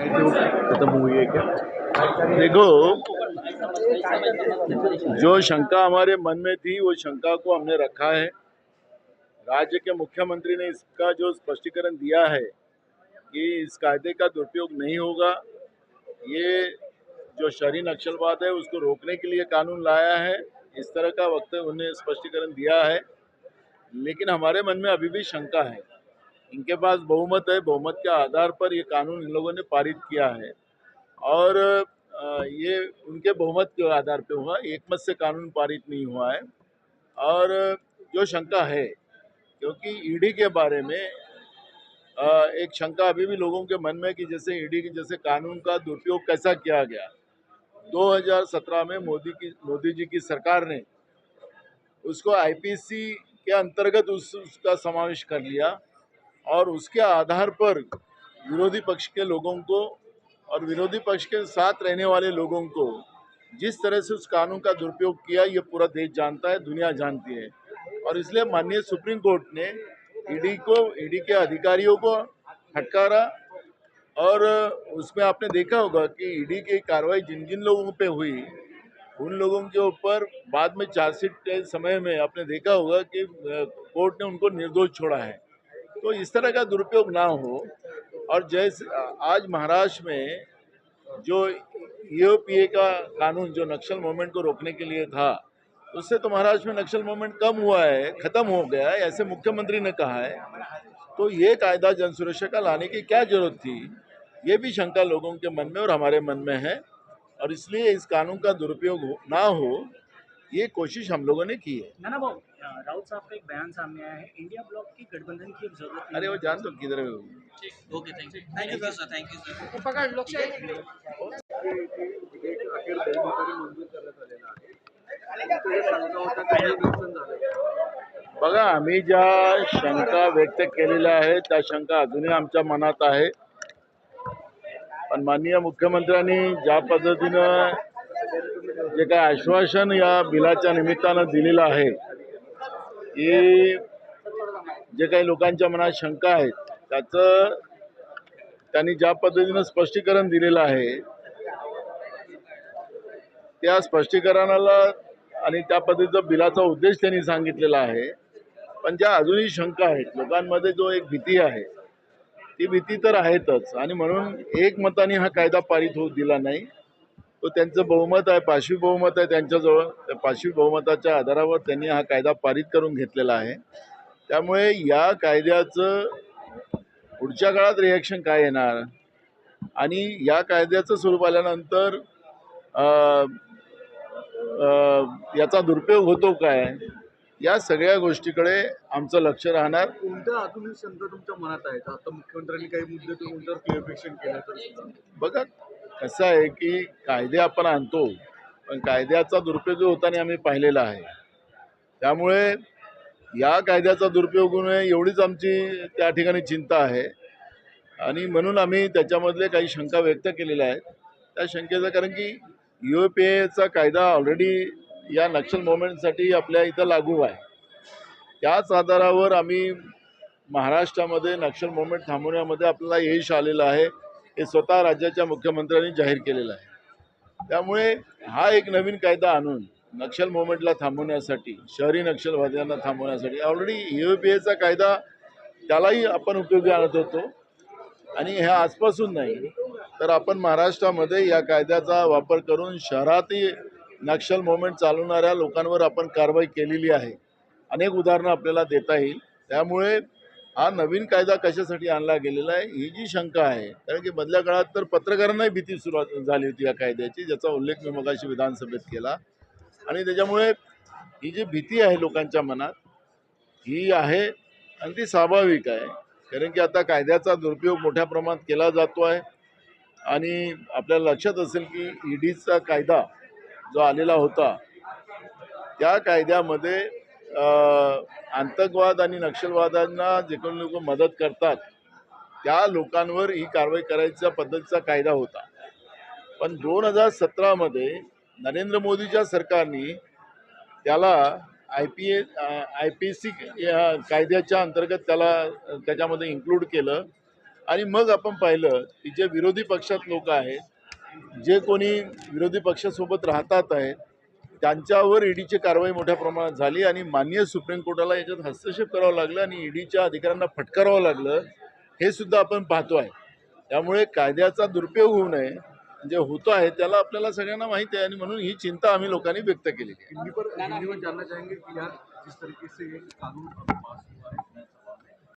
खत्म हुई है क्या? देखो, जो शंका हमारे मन में थी, वो शंका को हमने रखा है। राज्य के मुख्यमंत्री ने इसका जो स्पष्टीकरण दिया है कि इस कायदे का दुरुपयोग नहीं होगा, ये जो शहरी नक्सलवाद है, उसको रोकने के लिए कानून लाया है। इस तरह का वक्त उन्हें स्पष्टीकरण दिया है। लेकिन हमारे मन में अभी भी शंका है। इनके पास बहुमत है, बहुमत के आधार पर ये कानून इन लोगों ने पारित किया है। और ये उनके बहुमत के आधार पे हुआ, एकमत से कानून पारित नहीं हुआ है। और जो शंका है, क्योंकि ईडी के बारे में एक शंका अभी भी लोगों के मन में कि जैसे ईडी के, जैसे कानून का दुरुपयोग कैसा किया गया। 2017 में मोदी की, मोदी जी की सरकार ने उसको आईपीसी के अंतर्गत उस, उसका समावेश कर लिया। और उसके आधार पर विरोधी पक्ष के लोगों को और विरोधी पक्ष के साथ रहने वाले लोगों को जिस तरह से उस कानून का दुरुपयोग किया, ये पूरा देश जानता है, दुनिया जानती है। और इसलिए माननीय सुप्रीम कोर्ट ने ईडी को ईडी के अधिकारियों को फटकारा और उसमें आपने देखा होगा कि ईडी की कार्रवाई जिन जिन लोगों पे हुई, उन लोगों के ऊपर बाद में चार्जशीट के समय में आपने देखा होगा कि कोर्ट ने उनको निर्दोष छोड़ा है। तो इस तरह का दुरुपयोग ना हो। और जैसे, आज महाराष्ट्र में जो ईओपीए का कानून, जो नक्सल मूवमेंट को रोकने के लिए था, उससे तो महाराष्ट्र में नक्सल मूवमेंट कम हुआ है, खत्म हो गया है, ऐसे मुख्यमंत्री ने कहा है। तो ये कायदा जन सुरक्षा का लाने की क्या ज़रूरत थी, ये भी शंका लोगों के मन में और हमारे मन में है। और इसलिए इस कानून का दुरुपयोग ना हो ये कोशिश हम लोगों ने की है। नाना भाऊ अ, राउत साहब का एक बयान सामने आया है इंडिया ब्लॉक की गठबंधन की जरूरत अरे वो। जान तो किधर है वो? Okay thank you thank you sir thank you sir बघा आम्ही ज्या शंका व्यक्त केलेल्या आहेत त्या शंका अजूनही आमच्या मनात आहे. पण माननीय मुख्यमंत्र्यांनी ज्या पद्धतीनं जे काय आश्वासन या बिलाच्या निमित्तानं दिलेलं आहे की जे काही लोकांच्या मनात शंका आहेत त्याचं त्यांनी ज्या पद्धतीनं स्पष्टीकरण दिलेलं आहे त्या स्पष्टीकरणाला आणि त्या पद्धतीचा बिलाचा उद्देश त्यांनी सांगितलेला आहे. पण ज्या अजूनही शंका आहेत लोकांमध्ये जो एक भीती आहे ती भीती तर आहेतच. आणि म्हणून एकमताने हा कायदा पारित होऊ दिला नाही. तो त्यांचं बहुमत आहे पाचवी बहुमत आहे त्यांच्याजवळ. त्या पाचवी बहुमताच्या आधारावर त्यांनी हा कायदा पारित करून घेतलेला आहे. त्यामुळे या कायद्याचं पुढच्या काळात रिॲक्शन काय येणार? आणि या कायद्याचं स्वरूप आल्यानंतर याचा दुरुपयोग होतो काय? या सगळ्या गोष्टीकडे आमचं लक्ष राहणार. कोणत्या आधुनिक शंका तुमच्या मनात आहेत? आता मुख्यमंत्र्यांनी काही मुद्दे क्लिअरिफिकेशन केलं. बघा कसं आहे की कायदे आपण आणतो पण कायद्याचा दुरुपयोग होताना आम्ही पाहिलेला आहे. त्यामुळे या कायद्याचा दुरुपयोग होऊ नये एवढीच आमची त्या ठिकाणी चिंता आहे. आणि म्हणून आम्ही त्याच्यामधले काही शंका व्यक्त केलेल्या आहेत. त्या शंकेचं कारण की यू पी एचा कायदा ऑलरेडी या नक्षल मुवमेंटसाठी आपल्या इथं लागू आहे. त्याच आधारावर आम्ही महाराष्ट्रामध्ये नक्षल मुवमेंट थांबवण्यामध्ये आपल्याला यश आलेलं आहे. हे स्वतः राज्याच्या मुख्यमंत्र्यांनी जाहीर केलेलं आहे. त्यामुळे हा एक नवीन कायदा आणून नक्षल मुवमेंटला थांबवण्यासाठी शहरी नक्षलवाद्यांना थांबवण्यासाठी ऑलरेडी यू पी एचा कायदा त्यालाही आपण उपयोगी आणत होतो. आणि हे आजपासून नाही तर आपण महाराष्ट्रामध्ये या कायद्याचा वापर करून शहरातही नक्षल मुवमेंट चालवणाऱ्या लोकांवर आपण कारवाई केलेली आहे. अनेक उदाहरणं आपल्याला देता येईल. त्यामुळे हा नवीन कायदा कशासाठी आणला गेलेला आहे ही जी शंका आहे कारण की मधल्या काळात तर पत्रकारांनाही भीती सुरुवात झाली होती या कायद्याची ज्याचा उल्लेख मी मगाशी विधानसभेत केला. आणि त्याच्यामुळे ही जी भीती आहे लोकांच्या मनात ही आहे आणि ती स्वाभाविक आहे. कारण की आता कायद्याचा दुरुपयोग मोठ्या प्रमाणात केला जातो आहे. आणि आपल्याला लक्षात असेल की ईडीचा कायदा जो आलेला होता त्या कायद्यामध्ये आतंकवाद आणि नक्षलवादांना जे कोणी लोक मदत करतात त्या लोकांवर ही कारवाई करायच्या पद्धतीचा कायदा होता. पण दोन हजार सतरामध्ये नरेंद्र मोदीच्या सरकारने त्याला I P A I P C कायद्याच्या अंतर्गत त्याला त्याच्यामध्ये इन्क्लूड केलं. आणि मग आपण पाहिलं की जे विरोधी पक्षात लोक आहेत जे कोणी विरोधी पक्षासोबत राहतात आहेत त्यांच्यावर ईडीची कारवाई मोठ्या प्रमाणात झाली आणि माननीय सुप्रीम कोर्टाला याच्यात हस्तक्षेप करावा लागला आणि ईडीच्या अधिकाऱ्यांना फटकारावं लागलं हे सुद्धा आपण पाहतो आहे. त्यामुळे कायद्याचा दुरुपयोग होऊ नये जे होतो आहे त्याला आपल्याला सगळ्यांना माहिती आहे आणि म्हणून ही चिंता आम्ही लोकांनी व्यक्त केलेली आहे.